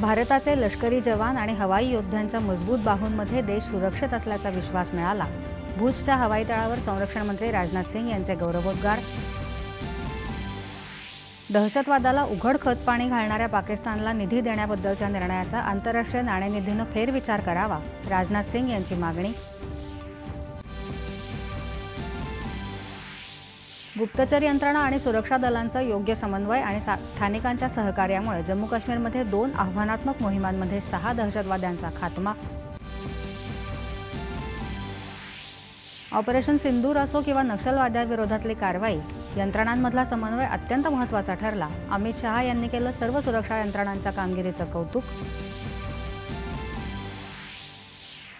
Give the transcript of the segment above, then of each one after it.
भारताचे लष्करी जवान आणि हवाई योद्ध्यांच्या मजबूत बाहूंमध्ये देश सुरक्षित असल्याचा विश्वास मिळाला. भुजच्या हवाई तळावर संरक्षण मंत्री राजनाथ सिंग यांचे गौरवोद्गार. दहशतवादाला उघड खतपाणी घालणाऱ्या पाकिस्तानला निधी देण्याबद्दलच्या निर्णयाचा आंतरराष्ट्रीय नाणेनिधीनं फेरविचार करावा राजनाथ सिंग यांची मागणी. गुप्तचर यंत्रणा आणि सुरक्षा दलांचा योग्य समन्वय आणि सा- स्थानिकांच्या सहकार्यामुळे जम्मू काश्मीरमध्ये दोन आव्हानात्मक मोहिमांमध्ये सहा दहशतवाद्यांचा खात्मा. ऑपरेशन सिंदूर असो किंवा नक्षलवाद्याविरोधातली कारवाई यंत्रणांमधला समन्वय अत्यंत महत्त्वाचा ठरला. अमित शहा यांनी केलं सर्व सुरक्षा यंत्रणांच्या कामगिरीचं कौतुक.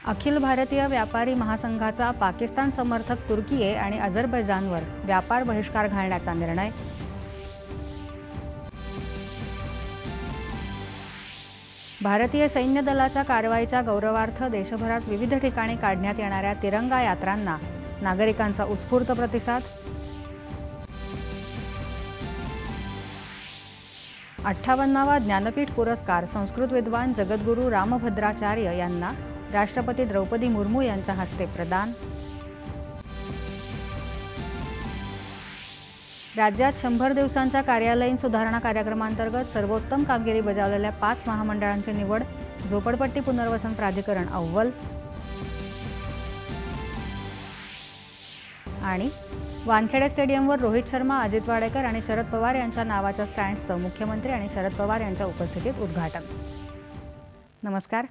अखिल भारतीय व्यापारी महासंघाचा पाकिस्तान समर्थक तुर्कीये आणि अझरबैजानवर व्यापार बहिष्कार घालण्याचा निर्णय. भारतीय सैन्य दलाच्या कारवाईच्या गौरवार्थ देशभरात विविध ठिकाणी काढण्यात येणाऱ्या तिरंगा यात्रांना नागरिकांचा उत्स्फूर्त प्रतिसाद. अठ्ठावन्नावा ज्ञानपीठ पुरस्कार संस्कृत विद्वान जगद्गुरू रामभद्राचार्य यांना राष्ट्रपती द्रौपदी मुर्मू यांच्या हस्ते प्रदान. राज्यात शंभर दिवसांच्या कार्यालयीन सुधारणा कार्यक्रमांतर्गत सर्वोत्तम कामगिरी बजावलेल्या पाच महामंडळांची निवड झोपडपट्टी पुनर्वसन प्राधिकरण अव्वल. आणि वानखेडे स्टेडियमवर रोहित शर्मा अजित वाडेकर आणि शरद पवार यांच्या नावाच्या स्टँड्सचं मुख्यमंत्री आणि शरद पवार यांच्या उपस्थितीत उद्घाटन. नमस्कार.